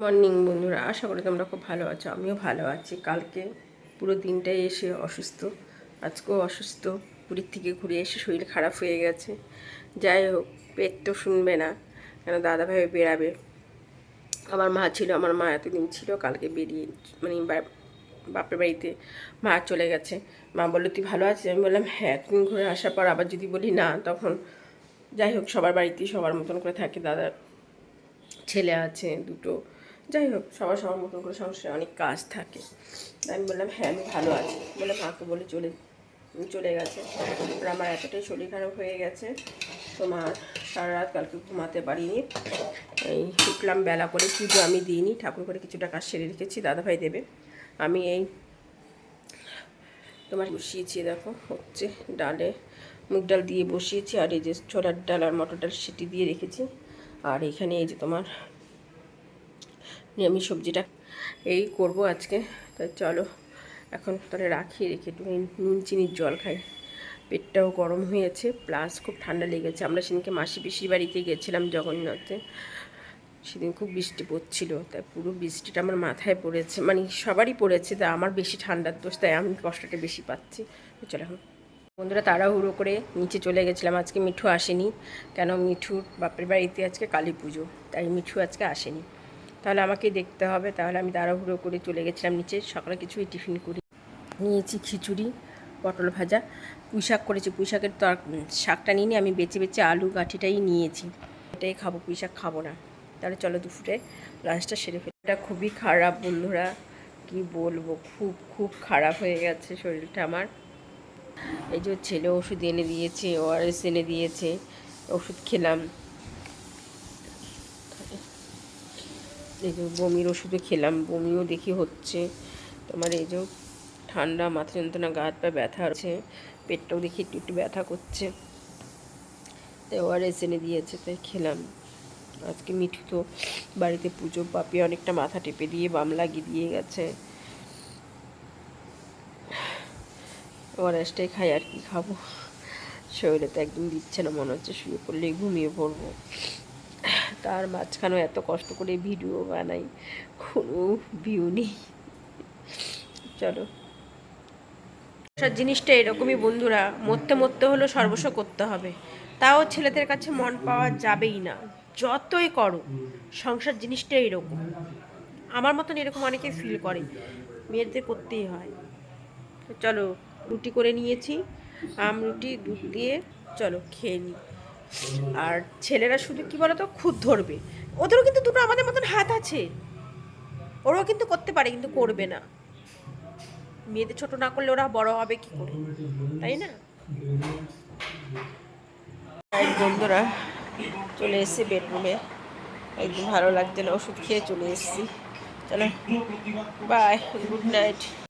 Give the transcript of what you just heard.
Morning বন্ধুরা, আশা করি তোমরা খুব ভালো আছো, আমিও ভালো আছি। কালকে পুরো দিনটাই এসে অসুস্থ, আজকেও অসুস্থ, পুরীর থেকে ঘুরে এসে শরীর খারাপ হয়ে গেছে। যাই হোক, পেট তো শুনবে না, কেন দাদাভাই বেরাবে আমার মা ছিল, আমার মা এতদিন ছিল, কালকে বেরিয়ে মানে বাপের বাড়িতে মা চলে গেছে। মা বলল, তুই ভালো আছিস? আমি বললাম হ্যাঁ তুমি ঘুরে আসার পর আবার যদি বলি না, তখন যাই হোক, সবার বাড়িতেই সবার মতন করে থাকে, দাদার ছেলে আছে, দুটো যাই হোক, সবার সবার মতন করে সংসারে অনেক কাজ থাকে। আমি বললাম হ্যাঁ আমি ভালো আছি। বলে মাকে বলে চলে চলে গেছে। আর আমার এতটাই শরীর খারাপ হয়ে গেছে তোমার সারা রাত কালকে ঘুমাতে পারিনি। এই উঠলাম বেলা করে, পুজো আমি দিইনি, ঠাকুর করে কিছুটা কাজ সেরে রেখেছি, দাদাভাই দেবে। আমি এই তোমার বসিয়েছি, দেখো, হচ্ছে ডালে মুগ ডাল দিয়ে বসিয়েছি, আর এই যে ছোলার ডাল আর মটর ডাল সেটি দিয়ে রেখেছি। আর এখানে এই যে তোমার নিরামিষ সবজিটা এই করব আজকে। তাই চলো, এখন তাহলে রাখি, রেখে একটু নুন চিনির জল খাই। পেটটাও গরম হয়েছে প্লাস খুব ঠান্ডা লেগেছে। আমরা সেদিনকে মাসি পিসির বাড়িতে গেছিলাম জগন্নাথে। সেদিন খুব বৃষ্টি পড়ছিল, তাই পুরো বৃষ্টিটা আমার মাথায় পড়েছে। মানে সবারই পড়েছে তাই আমার বেশি ঠান্ডার দোষ, তাই আমি কষ্টটা বেশি পাচ্ছি। তো চলো এখন। বন্ধুরা, তাড়াহুড়ো করে নিচে চলে গেছিলাম, আজকে মিঠু আসেনি। কেন মিঠুর বাপের বাড়িতে আজকে কালী পুজো, তাই মিঠু আজকে আসেনি। তাহলে আমাকে দেখতে হবে। তাহলে আমি তাড়াহুড়ো করে চলে গেছিলাম নিচে। সকালে কিছুই টিফিন করি নিয়েছি খিচুড়ি, পটল ভাজা পুঁই শাক করেছি। পুঁই শাকের তর শাকটা নিয়ে আমি বেছে বেছে আলু গাঠিটাই নিয়েছি। এটাই খাব পুঁই শাক খাব না। তাহলে চলো দুপুরে লাঞ্চটা সেরে ফেলি। এটা খুবই খারাপ বন্ধুরা। কি বলব? খুব খুব খারাপ হয়ে গেছে শরীরটা আমার। এই যে ছেলে ওষুধ এনে দিয়েছে ওআরএস এনে দিয়েছে। ওষুধ খেলাম। এই যে বমির ওষুধও খেলাম, বমিও দেখি হচ্ছে। তোমার এই যে ঠান্ডা, মাথা যন্ত্রণা গা হাত পা ব্যথা আছে পেটটাও দেখি একটু একটু ব্যথা করছে। তাই ওআরএস এনে দিয়েছে, তাই খেলাম। আজকে মিঠু তো বাড়িতে পুজো পাপি অনেকটা মাথা টেপে দিয়ে, বাম লাগিয়ে দিয়ে গেছে। ওআরএসটাই খাই আর কি খাব? শরীরে তো একদম দিচ্ছে না, মনে হচ্ছে শুয়ে পড়লেই ঘুমিয়ে পড়ব। তার মাঝখানেও এত কষ্ট করে ভিডিও বানাই, কোনো ভিউ নেই। চলো। সব জিনিসটা এরকমই বন্ধুরা, মরতে মরতে হলেও সর্বস্ব করতে হবে। তাও ছেলেদের কাছে মন পাওয়া যাবেই না। যতই করো, সংসার জিনিসটা এরকম। আমার মতন এরকম অনেকে ফিল করে। মেয়েদের করতেই হয়। চলো, রুটি করে নিয়েছি। আম, রুটি, দুধ দিয়ে চলো খেয়ে নিই আর ছেলেরা শুধু কি বলতো, খুদ ধরবে। ওদেরও কিন্তু দুটো আমাদের মতন হাত আছে। ওরাও কিন্তু করতে পারে, কিন্তু করবে না। মেয়েদের ছোট না করলে ওরা বড় হবে কি করে? তাই না? বন্ধুরা, চলে এসেছি বেডরুমে। একদম ভালো লাগছে না, ওষুধ খেয়ে চলে এসেছি। চলো বাই গুড নাইট